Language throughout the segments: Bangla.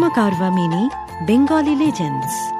Kama meaning Bengali legends.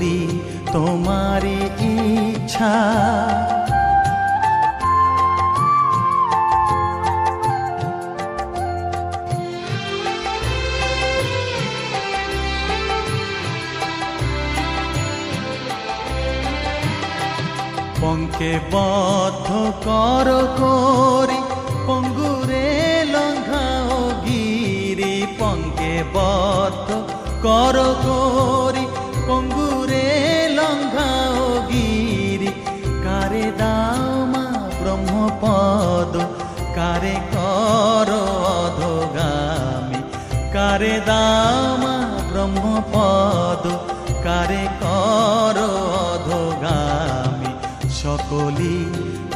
সকলি তোমারি ইচ্ছা। পঙ্কে বদ্ধ কর করি কারে কর অধগামী? কারে দাও মা ব্রহ্মপদ? কারে কর অধগামী? সকলি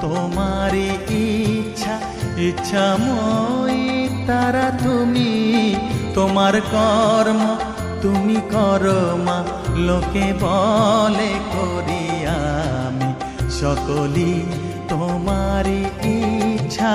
তোমারি ইচ্ছা ইচ্ছা মই তারা তুমি। তোমার কর্ম তুমি করো মা, লোকে বলে করি আমি। সকলি তোমারি ইচ্ছা।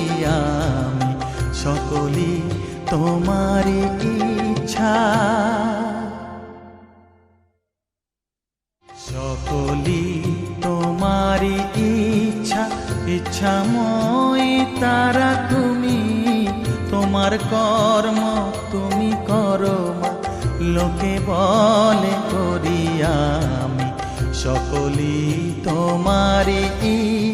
সকলি তোমারি ইচ্ছা। সকলি তোমারি ইচ্ছা, ইচ্ছাময় তারা তুমি। তোমার কর্ম তুমি করো মা, লোকে বলে করি আমি। সকলি তোমারি ইচ্ছা।